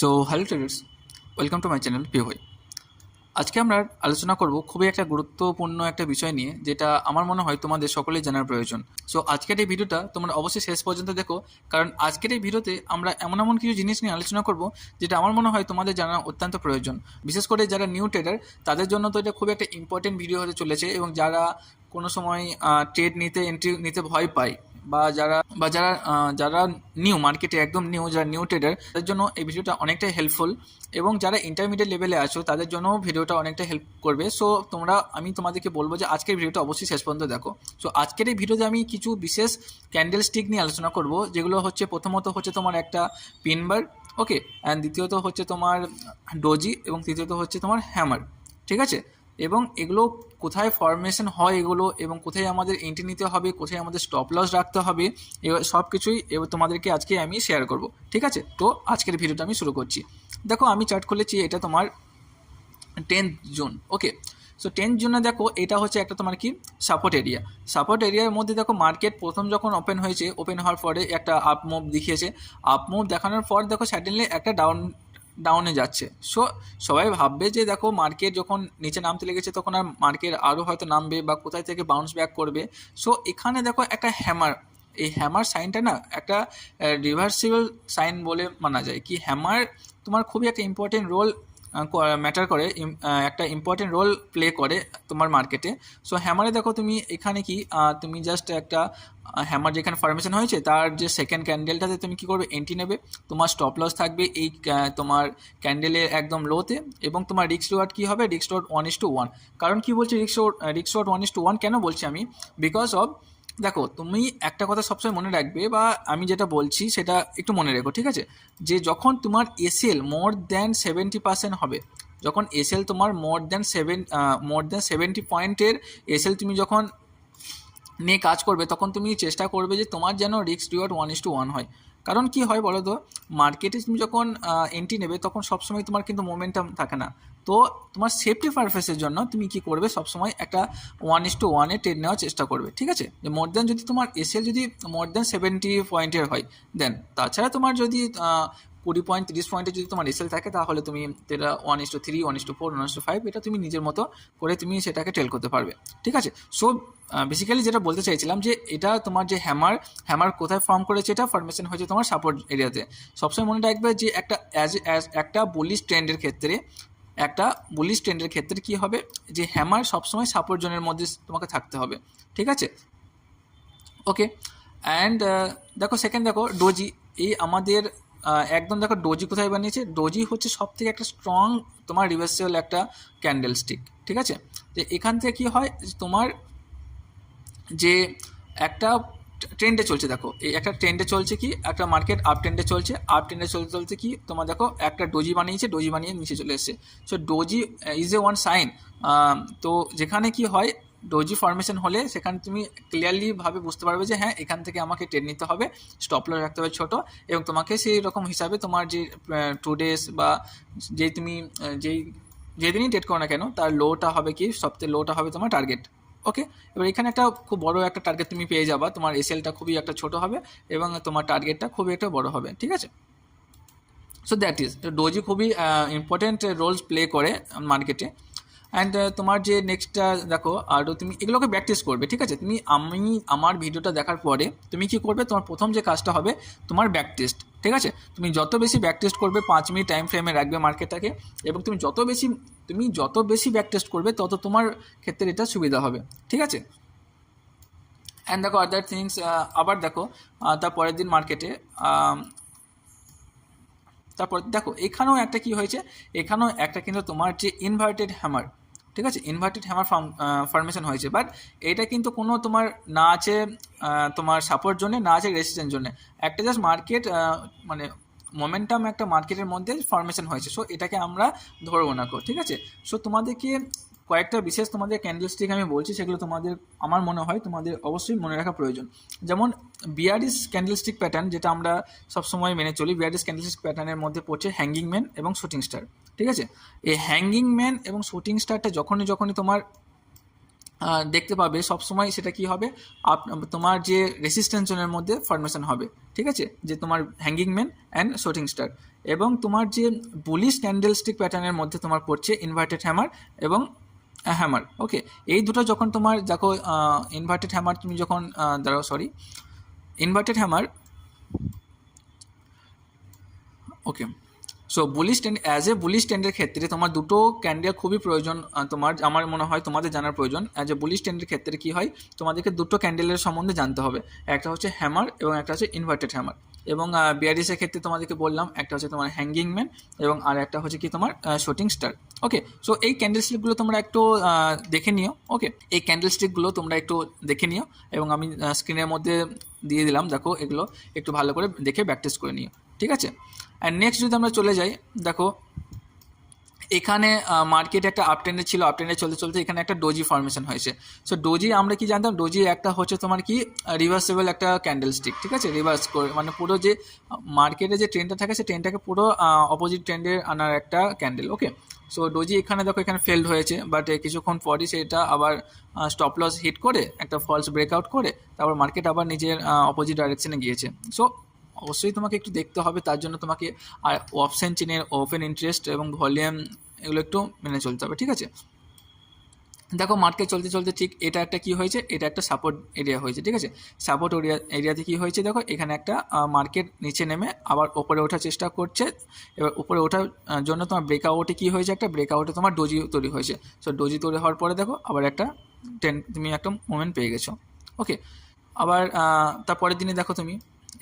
So hello traders welcome to my channel পিও আজকে আমরা আলোচনা করব খুবই একটা গুরুত্বপূর্ণ একটা বিষয় নিয়ে, যেটা আমার মনে হয় তোমাদের সকলেই জানার প্রয়োজন। সো আজকের এই ভিডিওটা তোমরা অবশ্যই শেষ পর্যন্ত দেখো, কারণ আজকের এই ভিডিওতে আমরা এমন এমন কিছু জিনিস নিয়ে আলোচনা করব, যেটা আমার মনে হয় তোমাদের জানা অত্যন্ত প্রয়োজন। বিশেষ করে যারা নিউ ট্রেডার তাদের জন্য তো এটা খুব একটা ইম্পর্টেন্ট ভিডিও হতে চলেছে এবং যারা কোনো সময় ট্রেড নিতে এন্ট্রি নিতে ভয় পায় বা যারা বা যারা যারা নিউ মার্কেটে একদম নিউ যারা নিউ ট্রেডার তাদের জন্য এই ভিডিওটা অনেকটাই হেল্পফুল এবং যারা ইন্টারমিডিয়েট লেভেলে আছো, তাদের জন্য ভিডিওটা অনেকটা হেল্প করবে। সো তোমরা, আমি তোমাদেরকে বলব যে আজকের ভিডিওটা অবশ্যই শেষ পর্যন্ত দেখো। সো আজকের এই ভিডিওতে আমি কিছু বিশেষ ক্যান্ডেল স্টিক নিয়ে আলোচনা করব, যেগুলো হচ্ছে প্রথমত হচ্ছে তোমার একটা পিনবার ওকে অ্যান্ড দ্বিতীয়ত হচ্ছে তোমার ডোজি এবং তৃতীয়ত হচ্ছে তোমার হ্যামার ঠিক আছে? এবং এগুলো কোথায় ফরমেশন হয় এগুলো এবং কোথায় আমাদের এন্ট্রি নিতে হবে, কোথায় আমাদের স্টপ লস রাখতে হবে সব কিছুই তোমাদেরকে আজকে আমি শেয়ার করব, ঠিক আছে? তো আজকের ভিডিওটা আমি শুরু করছি। দেখো আমি চার্ট খুলেছি, এটা তোমার tenth June okay so tenth জুনে দেখো এটা হচ্ছে একটা তোমার কি? সাপোর্ট এরিয়া সাপোর্ট এরিয়ার মধ্যে দেখো মার্কেট প্রথম যখন ওপেন হয়েছে ওপেন হওয়ার পরে একটা আপ মুভ দেখিয়েছে। আপ মুভ দেখানোর পর দেখো সাডেনলি একটা ডাউন ডাউনে যাচ্ছে। সো সবাই ভাববে যে দেখো মার্কেট যখন নিচে নামতে লেগেছে তখন আর মার্কেট আরও হয়তো নামবে বা কোথায় থেকে বাউন্স ব্যাক করবে। সো এখানে দেখো একটা হ্যামার এই হ্যামার সাইনটা না একটা রিভার্সিবল সাইন বলে মানা যায়। কি হ্যামার তোমার খুবই একটা ইম্পর্টেন্ট রোল ম্যাটার করে একটা ইম্পর্টেন্ট রোল প্লে করে তোমার মার্কেটে সো হ্যামারে দেখো তুমি এখানে কি তুমি জাস্ট একটা হ্যামার যেখানে ফরমেশন হয়েছে, তার যে সেকেন্ড ক্যান্ডেলটাতে তুমি কি করবে এন্ট্রি নেবে। তোমার স্টপ লস থাকবে এই তোমার ক্যান্ডেলের একদম লোতে এবং তোমার রিক্স রিওয়ার্ড কী হবে রিক্স reward one is to one কারণ কি বলছি রিক্স রিক্স reward one is to one কেন বলছি আমি? বিকজ অফ দেখো, তুমি একটা কথা সবসময় মনে রাখবে বা আমি যেটা বলছি সেটা একটু মনে রেখো, ঠিক আছে? যে যখন তোমার SL more than seventy percent হবে, যখন এসএল তোমার more than seven more than seventy পয়েন্টের এসএল তুমি যখন নিয়ে কাজ করবে, তখন তুমি চেষ্টা করবে যে তোমার যেন risk reward one is to one হয়। কারণ কি হয় বলো তো? মার্কেটে তুমি যখন এন্ট্রি নেবে, তখন সবসময় তোমার কিন্তু মোমেন্টাম থাকে না। তো তোমার সেফটি পারপাসের জন্য তুমি কি করবে? সবসময় একটা ওয়ান ইস টু ওয়ানে ট্রেড নেওয়ার চেষ্টা করবে, ঠিক আছে? যে মোর দ্যান যদি তোমার এসএল যদি মোর দ্যান সেভেন্টি পয়েন্টের হয় দেন তাছাড়া তোমার যদি কুড়ি পয়েন্ট তিরিশ পয়েন্টে যদি তোমার এসএল থাকে, তাহলে তুমি এটা one is to three one is to four one is to five এটা তুমি নিজের মতো করে তুমি সেটাকে টেল করতে পারবে, ঠিক আছে? সো বেসিক্যালি যেটা বলতে চাইছিলাম যে এটা তোমার যে হ্যামার হ্যামার কোথায় ফর্ম করেছে এটা ফর্মেশন হয়েছে তোমার সাপোর্ট এরিয়াতে সবসময় মনে রাখবে যে একটা অ্যাজ অ্যাজ একটা বুলিশ ট্রেন্ডের ক্ষেত্রে একটা বুলিশ ট্রেন্ডের ক্ষেত্রে কি হবে? যে হ্যামার সবসময় সাপোর্ট জোনের মধ্যে তোমাকে থাকতে হবে, ঠিক আছে? ওকে অ্যান্ড দেখো সেকেন্ড দেখো ডোজি এই আমাদের একদম দেখো ডোজি কোথায় বানিয়েছে? ডোজি হচ্ছে সব থেকে একটা স্ট্রং তোমার রিভার্সেবল একটা ক্যান্ডেল স্টিক ঠিক আছে? যে এখান থেকে কি হয়? তোমার যে একটা ট্রেন্ডে চলছে, দেখো। এই একটা ট্রেন্ডে চলছে কি, একটা মার্কেট আপ ট্রেন্ডে চলছে আপ ট্রেন্ডে চলতে চলতে কি, তোমার দেখো, একটা ডোজি বানিয়েছে ডোজি বানিয়ে নিচে চলে এসেছে। So doji is a one sign তো যেখানে কি হয় ডোজি ফরমেশন হলে সেখানে তুমি ক্লিয়ারলিভাবে বুঝতে পারবে যে হ্যাঁ এখান থেকে আমাকে ট্রেড নিতে হবে স্টপ লস রাখতে হবে ছোটো, এবং তোমাকে সেই রকম হিসাবে তোমার যে টু ডেজ বা যেই তুমি যেই, যেদিনই ট্রেড করো না কেন, তার লোটা হবে কি সবথেকে লোটা হবে তোমার টার্গেট ওকে এবার এখানে একটা খুব বড় একটা টার্গেট তুমি পেয়ে যাবা। তোমার এসএলটা খুবই একটা ছোট হবে এবং তোমার টার্গেটটা খুবই একটা বড় হবে, ঠিক আছে? সো দ্যাট ইজ ডোজি খুবই ইম্পর্টেন্ট রোলস প্লে করে মার্কেটে অ্যান্ড তোমার যে নেক্সটটা দেখো আরও তুমি এগুলোকে প্র্যাকটিস করবে, ঠিক আছে? তুমি, আমি আমার ভিডিওটা দেখার পরে তুমি কি করবে? তোমার প্রথম যে কাজটা হবে, তোমার ব্যাক টেস্ট ঠিক আছে? তুমি যত বেশি ব্যাক করবে, পাঁচ মিনিট টাইম ফ্রেমে রাখবে মার্কেটটাকে এবং তুমি যত বেশি, তুমি যত বেশি ব্যাক টেস্ট করবে, তত তোমার ক্ষেত্রে এটা সুবিধা হবে, ঠিক আছে? অ্যান্ড দেখো আদার থিংস আবার দেখো তার পরের দিন মার্কেটে তারপর দেখো, এখানেও একটা কি হয়েছে? এখানেও একটা কিন্তু তোমার যে ইনভার্টেড হ্যামার ঠিক আছে? ইনভার্টেড হ্যামার ফর্মেশন হয়েছে। বাট এটা কিন্তু কোনো তোমার না আছে তোমার সাপোর্ট জন্য না আছে রেসিস্ট্যান্ট জন্য। একটা জাস্ট মার্কেট মানে মোমেন্টাম একটা মার্কেটের মধ্যে ফর্মেশন হয়েছে। সো এটাকে আমরা ধরবো না কো, ঠিক আছে? সো তোমাদেরকে কয়েকটা বিশেষ তোমাদের ক্যান্ডেল স্টিক আমি বলছি, সেগুলো তোমাদের, আমার মনে হয় তোমাদের অবশ্যই মনে রাখা প্রয়োজন। যেমন বিয়ারিস ক্যান্ডেল স্টিক প্যাটার্ন যেটা আমরা সবসময় মেনে চলি, বিয়ারিস ক্যান্ডেল স্টিক প্যাটার্নের মধ্যে পড়ছে হ্যাঙ্গিং ম্যান এবং শুটিং স্টার ঠিক আছে? এই হ্যাঙ্গিং ম্যান এবং শুটিং স্টারটা যখনই যখনই তোমার দেখতে পাবে, সবসময় সেটা কি হবে? আপ, তোমার যে রেসিস্ট্যান্স জোনের মধ্যে ফরমেশন হবে, ঠিক আছে? যে তোমার hanging man and shooting star এবং তোমার যে বুলিশ ক্যান্ডেল স্টিক প্যাটার্নের মধ্যে তোমার পড়ছে ইনভার্টেড হ্যামার এবং হ্যামার ওকে এই দুটো যখন তোমার, দেখো ইনভার্টেড হ্যামার তুমি যখন দাঁড়াও sorry inverted hammer okay so bullish trend as a bullish ট্রেন্ডের ক্ষেত্রে তোমার দুটো ক্যান্ডেল খুবই প্রয়োজন তোমার, আমার মনে হয় তোমাদের জানার প্রয়োজন। অ্যাজ এ বুলিশ ট্রেন্ডের ক্ষেত্রে কী হয়? তোমাদেরকে দুটো ক্যান্ডেলের সম্বন্ধে জানতে হবে। একটা হচ্ছে হ্যামার এবং একটা হচ্ছে ইনভার্টেড হ্যামার এবং বিআরডিসের ক্ষেত্রে তোমাদেরকে বললাম, একটা হচ্ছে তোমার হ্যাঙ্গিং ম্যান এবং আর একটা হচ্ছে কি তোমার শুটিং স্টার ওকে সো এই ক্যান্ডেল স্টিকগুলো তোমরা একটু দেখে নিও ওকে এই ক্যান্ডেল স্টিকগুলো তোমরা একটু দেখে নিও এবং আমি স্ক্রিনের মধ্যে দিয়ে দিলাম, দেখো এগুলো, একটু ভালো করে দেখে প্র্যাকটিস করে নিও, ঠিক আছে? অ্যান্ড নেক্সট যদি আমরা চলে যাই, দেখো এখানে মার্কেট একটা আপ ট্রেন্ডে ছিল আপ ট্রেন্ডে চলতে চলতে এখানে একটা ডোজি ফর্মেশন হয়েছে। সো ডোজি আমরা কি জানতাম? ডোজি একটা হচ্ছে তোমার কি রিভার্সেবল একটা ক্যান্ডেল স্টিক ঠিক আছে? রিভার্স করে মানে পুরো যে মার্কেটে যে ট্রেনটা থাকে, সেই ট্রেনটাকে পুরো অপোজিট ট্রেন্ডে আনার একটা ক্যান্ডেল ওকে সো ডোজি এখানে দেখো, এখানে ফেল্ড হয়েছে বাট কিছুক্ষণ পরই সেটা আবার স্টপ লস হিট করে, একটা ফলস ব্রেকআউট করে, তারপর মার্কেট আবার নিজের অপোজিট ডাইরেকশনে গিয়েছে। সো অবশ্যই তোমাকে একটু দেখতে হবে, তার জন্য তোমাকে, আর অপশন চেনের ওপেন ইন্টারেস্ট এবং ভলিউম এগুলো একটু মেনে চলতে হবে, ঠিক আছে? দেখো মার্কেট চলতে চলতে ঠিক এটা একটা কি হয়েছে, এটা একটা সাপোর্ট এরিয়া হয়েছে, ঠিক আছে? সাপোর্ট এরিয়া এরিয়াতে কি হয়েছে দেখো, এখানে একটা মার্কেট নিচে নেমে আবার ওপরে ওঠার চেষ্টা করছে, এবার উপরে ওঠার জন্য তোমার ব্রেকআউটে কি হয়েছে একটা ব্রেকআউটে তোমার ডোজি তৈরি হয়েছে সো ডোজি তৈরি হওয়ার পরে দেখো আবার একটা টেন তুমি একটা মুভমেন্ট পেয়ে গেছো ওকে আবার তারপরের দিনে দেখো তুমি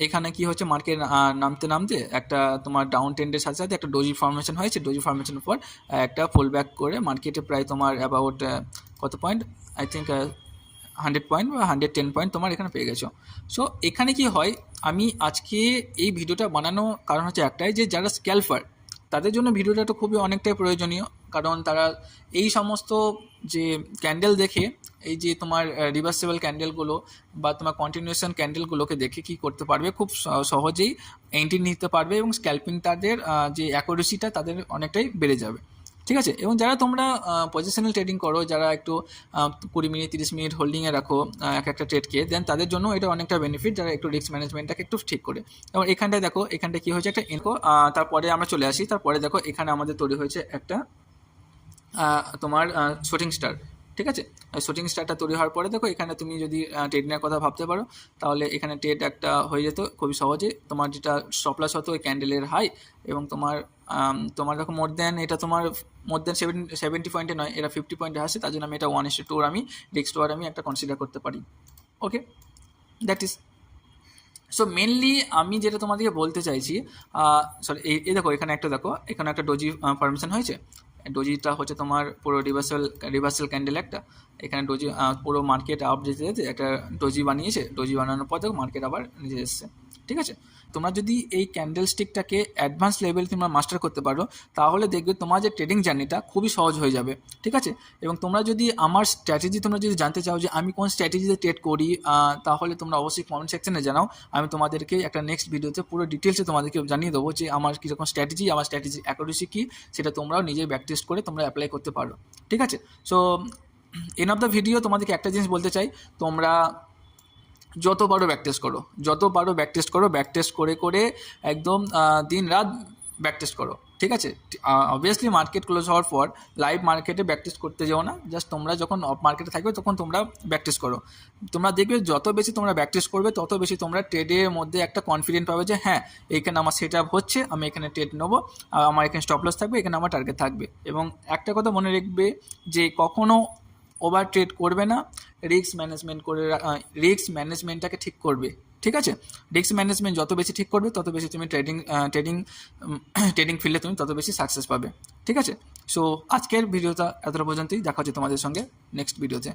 এখানে কি হচ্ছে মার্কেট নামতে নামতে একটা তোমার ডাউন ট্রেন্ডের সাথে সাথে একটা ডোজি ফর্মেশন হয়েছে। ডোজি ফর্মেশনের পর একটা ফুল ব্যাক করে মার্কেটে প্রায় তোমার অ্যাবাউট কত point I think hundred point বা হান্ড্রেড টেন পয়েন্ট তোমার এখানে পেয়ে গেছো। সো এখানে কি হয়, আমি আজকে এই ভিডিওটা বানানো কারণ হচ্ছে একটাই যে যারা স্ক্যালফার তাদের জন্য ভিডিওটা তো খুবই অনেকটাই প্রয়োজনীয়। কারণ তারা এই সমস্ত যে ক্যান্ডেল দেখে, এই যে তোমার রিভার্সেবল ক্যান্ডেলগুলো বা তোমার কন্টিনিউশন ক্যান্ডেলগুলোকে দেখে কি করতে পারবে, খুব সহজেই এন্ট্রি নিতে পারবে এবং স্ক্যাল্পিং তাদের যে অ্যাকুরেসিটা তাদের অনেকটাই বেড়ে যাবে। ঠিক আছে? এবং যারা তোমরা পজিশনাল ট্রেডিং করো, যারা একটু কুড়ি মিনিট, তিরিশ মিনিট হোল্ডিংয়ে রাখো এক একটা ট্রেডকে দেন তাদের জন্য এটা অনেকটা বেনিফিট যারা একটু রিস্ক ম্যানেজমেন্টটাকে একটু ঠিক করে। এবং এখানটায় দেখো এখানটা কী হয়েছে? একটা ইনকো তারপরে আমরা চলে আসি, তারপরে দেখো, এখানে আমাদের তৈরি হয়েছে একটা তোমার শুটিং স্টার ঠিক আছে? শুটিং স্টারটা তৈরি হওয়ার পরে দেখো, এখানে তুমি যদি ট্রেডিংয়ের কথা ভাবতে পারো, তাহলে এখানে ট্রেড একটা হয়ে যেত খুবই সহজে। তোমার যেটা স্টপলাস হতো, ওই ক্যান্ডেলের হাই এবং তোমার তোমার দেখো মোর দেন এটা তোমার মোর দেন সেভেন সেভেন্টি পয়েন্টে নয়, এটা ফিফটি পয়েন্টে আসে, তার জন্য আমি এটা ওয়ান ইস টুর আমি রিক্স টুয়ার আমি একটা কনসিডার করতে পারি। Okay that is so mainly আমি যেটা তোমাদেরকে বলতে চাইছি সরি এই দেখো, এখানে একটা দেখো, এখানে একটা ডোজি পারমিশন হয়েছে। ডোজিটা হচ্ছে তোমার পুরো রিভার্সাল রিভার্সাল ক্যান্ডেল একটা। এখানে ডোজি পুরো মার্কেট আপ যেতে যেতে একটা ডোজি বানিয়েছে, ডোজি বানানোর পর দেখো মার্কেট আবার নিচে এসছে। ঠিক আছে? তোমরা যদি এই ক্যান্ডেল স্টিকটাকে অ্যাডভান্স লেভেল তোমরা মাস্টার করতে পারো, তাহলে দেখবে তোমার যে ট্রেডিং জার্নিটা খুবই সহজ হয়ে যাবে, ঠিক আছে? এবং তোমরা যদি আমার স্ট্র্যাটেজি তোমরা যদি জানতে চাও যে আমি কোন স্ট্র্যাটেজিতে ট্রেড করি তাহলে তোমরা অবশ্যই কমেন্ট সেকশনে জানাও। আমি তোমাদেরকে একটা নেক্সট ভিডিওতে পুরো ডিটেলসে তোমাদেরকে জানিয়ে দেবো যে আমার কীরকম স্ট্র্যাটেজি আমার স্ট্র্যাটেজি অ্যাকুরেসি কী, সেটা তোমরাও নিজেই প্র্যাকটিস করে তোমরা অ্যাপ্লাই করতে পারো, ঠিক আছে? So end of the video তোমাদেরকে একটা জিনিস বলতে চাই, তোমরা যত পারো ব্যাক টেস্ট করো। যত পারো ব্যাক টেস্ট করো ব্যাক টেস্ট করে করে একদম দিন রাত ব্যাক টেস্ট করো, ঠিক আছে? অবভিয়াসলি মার্কেট ক্লোজ হওয়ার পর লাইভ মার্কেটে ব্যাক টেস্ট করতে যাও না। জাস্ট তোমরা যখন অফ মার্কেটে থাকবে তখন তোমরা ব্যাক টেস্ট করো। তোমরা দেখবে যত বেশি তোমরা ব্যাক টেস্ট করবে, তত বেশি তোমরা ট্রেডের মধ্যে একটা কনফিডেন্ট পাবে যে হ্যাঁ এইখানে আমার সেট আপ হচ্ছে, আমি এখানে ট্রেড নেব আমার এখানে স্টপ লস থাকবে, এখানে আমার টার্গেট থাকবে। এবং একটা কথা মনে রাখবে যে, কখনো ওভার ট্রেড করবে না রিস্ক ম্যানেজমেন্ট করে রিস্ক ম্যানেজমেন্টটাকে ঠিক করবে, ঠিক আছে? রিস্ক ম্যানেজমেন্ট যত বেশি ঠিক করবে, তত বেশি তুমি ট্রেডিং ট্রেডিং ট্রেডিং ফিল্ডে তুমি তত বেশি সাকসেস পাবে, ঠিক আছে? সো আজকের ভিডিওটা এতটা পর্যন্তই, দেখা হচ্ছে তোমাদের সঙ্গে নেক্সট ভিডিওতে